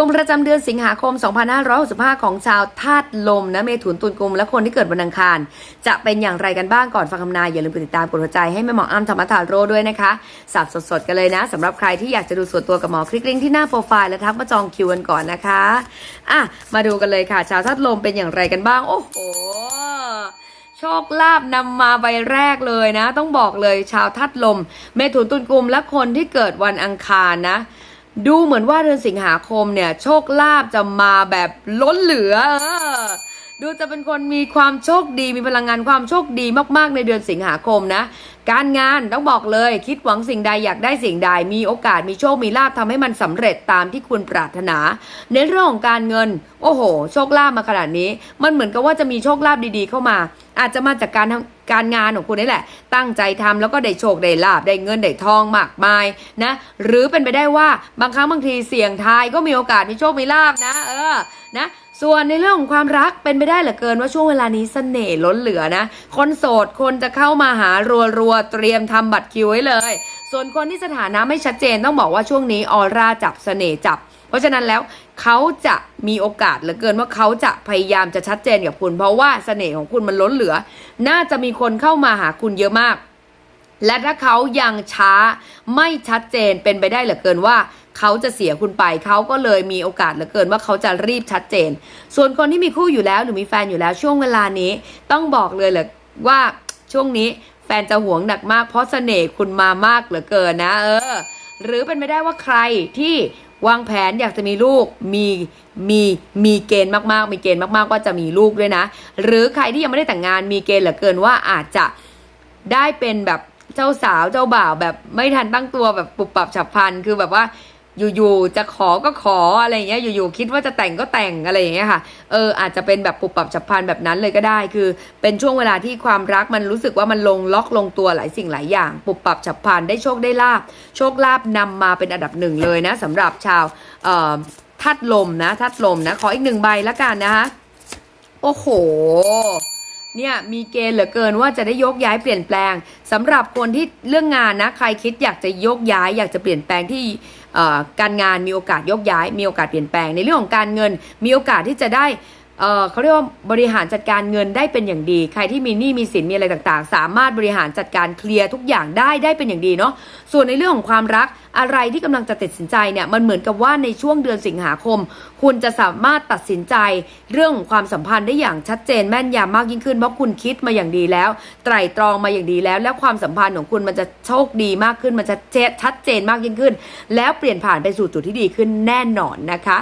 วงประจำเดือนสิงหาคม 2565 ของชาวธาตุลมนะเมถุนตุลกุมและคนที่เกิดวันอังคาร จะเป็นอย่างไรกันบ้างก่อนฟังคำนาย อย่าลืมกดติดตามกดหัวใจให้แม่หมออ้ำธรรมทาโร่ด้วยนะคะสับสดๆกันเลยนะสำหรับใครที่อยากจะดูส่วนตัวกับหมอคลิกลิงก์ที่หน้าโปรไฟล์และทักมาจองคิวกันก่อนนะคะอะมาดูกันเลยค่ะ ชาวธาตุลมเป็นอย่างไรกันบ้าง โอ้โหโชคลาภนำมาใบแรกเลยนะ ต้องบอกเลยชาวทัดลม เมถุนตุลกุมและคนที่เกิดวันอังคารนะ ดูเหมือนว่าเดือนสิงหาคมเนี่ย โชคลาภจะมาแบบล้นเหลือเอ ดูจะเป็นคนมีความโชคดีมีพลังงานความโชคดีมากๆ ในเดือนสิงหาคมนะ การงานต้องบอกเลยคิดหวังสิ่งใดอยากได้สิ่งใด มีโอกาสมีโชคมีลาภทำให้มันสำเร็จตามที่คุณปรารถนา ในเรื่องของการเงิน โอ้โห โชคลาภมาขนาดนี้ มันเหมือนกับว่าจะมีโชคลาภดีๆ เข้ามา อาจจะมาจากการทำการงานของคุณนี่แหละ ตั้งใจทำแล้วก็ได้โชคได้ลาบได้เงินได้ทองมากมายนะหรือเป็นไปได้ว่าบางครั้งบางทีเสี่ยงทายก็มีโอกาสมีโชคมีลาบนะ เออนะ ส่วนในเรื่องของความรักเป็นไปได้เหลือเกินว่าช่วงเวลานี้เสน่ห์ล้นเหลือนะ คนโสดคนจะเข้ามาหารัวๆเตรียมทำบัตรคิวไว้เลย ส่วนคนที่สถานะไม่ชัดเจนต้องบอกว่าช่วงนี้ออร่าจับเสน่ห์จับ เพราะฉะนั้นแล้วเขาจะมีโอกาสเหลือเกินว่าเขาจะพยายามจะชัดเจนกับคุณ เพราะว่าเสน่ห์ของคุณมันล้นเหลือ น่าจะมีคนเข้ามาหาคุณเยอะมาก และถ้าเขายังช้าไม่ชัดเจนเป็นไปได้เหลือเกินว่าเขาจะเสียคุณไปเขาก็เลยมีโอกาสเหลือเกินว่าเขาจะรีบชัดเจน ส่วนคนที่มีคู่อยู่แล้วหรือมีแฟนอยู่แล้วช่วงเวลานี้ ต้องบอกเลยเหลยว่าช่วงนี้แฟนจะหวงหนักมากเพราะเสน่ห์คุณมามากเหลือเกินนะ เออ หรือเป็นไปได้ว่าใครที่วางแผนอยากจะมีลูกมีมีมีเกณฑ์มากๆ มีเกณฑ์มากๆว่าจะมีลูกด้วยนะ หรือใครที่ยังไม่ได้แต่งงานมีเกณฑ์เหลือเกินว่าอาจจะได้เป็นแบบ จ้าสาวเจ้าบ่าวแบบไม่ทันตั้งตัวแบบปุบปับฉับพลันคือแบบว่าอยู่ๆจะขอก็ขออะไรอย่างเงี้ยอยู่ๆคิดว่าจะแต่งก็แต่งอะไรอย่างเงี้ยค่ะเอออาจจะเป็นแบบปุบปับฉับพลันแบบนั้นเลยก็ได้ คือเป็นช่วงเวลาที่ความรักมันรู้สึกว่ามันลงล็อกลงตัวหลายสิ่งหลายอย่าง ปุบปับฉับพลันได้โชคได้ลาบโชคลาบนำมาเป็นอันดับหนึ่งเลยนะสำหรับชาวเอ่อทัดลมนะทัดลมนะขออีกหนึ่งใบแล้วกันนะคะโอ้โห เนี่ยมีเกณฑ์เหลือเกินว่าจะได้ยกย้ายเปลี่ยนแปลงสำหรับคนที่เรื่องงานนะใครคิดอยากจะยกย้าย อยากจะเปลี่ยนแปลงที่การงานมีโอกาสยกย้าย มีโอกาสเปลี่ยนแปลงในเรื่องของการเงิน มีโอกาสที่จะได้ เขาเรียกว่าบริหารจัดการเงินได้เป็นอย่างดี ใครที่มีหนี้มีสินมีอะไรต่างๆ สามารถบริหารจัดการเคลียร์ทุกอย่างได้ได้เป็นอย่างดีเนาะส่วนในเรื่องของความรักอะไรที่กำลังจะตัดสินใจเนี่ยมันเหมือนกับว่าในช่วงเดือนสิงหาคม คุณจะสามารถตัดสินใจเรื่องของความสัมพันธ์ได้อย่างชัดเจนแม่นยำมากยิ่งขึ้นเพราะคุณคิดมาอย่างดีแล้ว ไตร่ตรองมาอย่างดีแล้ว และความสัมพันธ์ของคุณมันจะโชคดีมากขึ้นมันจะชัดเจนมากยิ่งขึ้น แล้วเปลี่ยนผ่านไปสู่จุดที่ดีขึ้นแน่นอนนะคะ